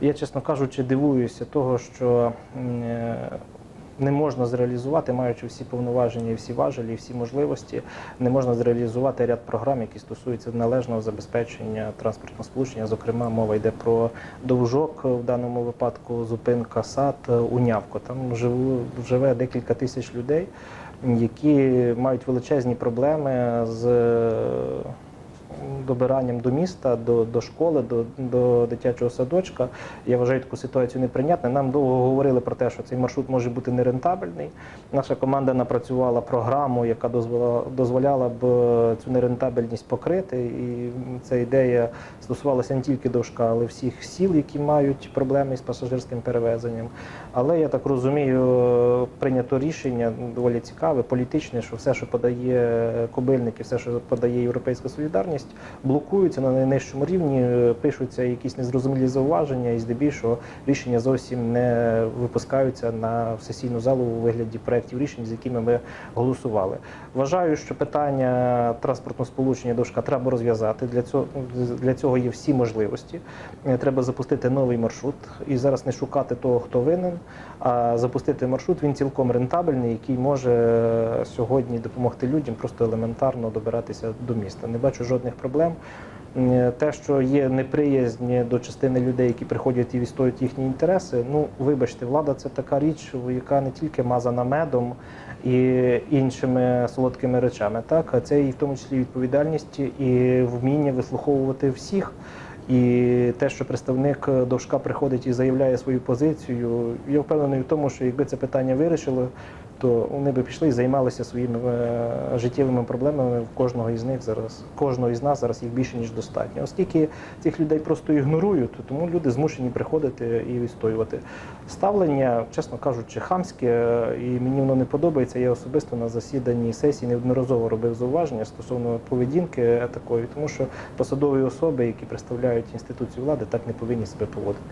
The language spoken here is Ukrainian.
Я, чесно кажучи, дивуюся того, що е, не можна зреалізувати, маючи всі повноваження, і всі важелі, і всі можливості, не можна зреалізувати ряд програм, які стосуються належного забезпечення транспортного сполучення. Зокрема, мова йде про довжок в даному випадку, зупинка сад е, Унявко. Там живе декілька тисяч людей, які мають величезні проблеми з добиранням до міста, до, до школи, до, до дитячого садочка. Я вважаю таку ситуацію неприйнятною. Нам довго говорили про те, що цей маршрут може бути нерентабельний. Наша команда напрацювала програму, яка дозволяла, дозволяла б е, цю нерентабельність покрити. І ця ідея стосувалася не тільки довжка, але всіх сіл, які мають проблеми з пасажирським перевезенням. Але я так розумію, прийнято рішення доволі цікаве, політичне, що все, що подає Кобильник і все, що подає Європейська солідарність, блокуються на найнижчому рівні, е, пишуться якісь незрозумілі зауваження, і здебільшого рішення зовсім не випускаються на сесійну залу у вигляді проєктів рішень, з якими ми голосували. Вважаю, що питання транспортного сполучення дошка треба розв'язати. Для цього для цього є всі можливості. Е, Треба запустити новий маршрут і зараз не шукати того, хто винен, а запустити маршрут. Він цілком рентабельний, який може е, сьогодні допомогти людям просто елементарно добиратися до міста. Не бачу жодних проблем. М, Те, що є неприязнь до частини людей, які приходять і відстоюють їхні інтереси. Ну, вибачте, влада це така річ, яка не тільки мазана медом і іншими солодкими речами, так а це і в тому числі відповідальність і вміння вислуховувати всіх. І те, що представник довжка приходить і заявляє свою позицію, я впевнений в тому, що якби це питання вирішили, то вони би пішли і займалися своїми е, життєвими проблемами. В кожного із них зараз, кожного із нас зараз їх більше ніж достатньо. Оскільки цих людей просто ігнорують, то тому люди змушені приходити і відстоювати. Ставлення, чесно кажучи, хамське, е, і мені воно не подобається. Я особисто на засіданні сесії неодноразово робив зауваження стосовно поведінки такої, тому що посадові особи, які представляють інституцію влади, так не повинні себе поводити.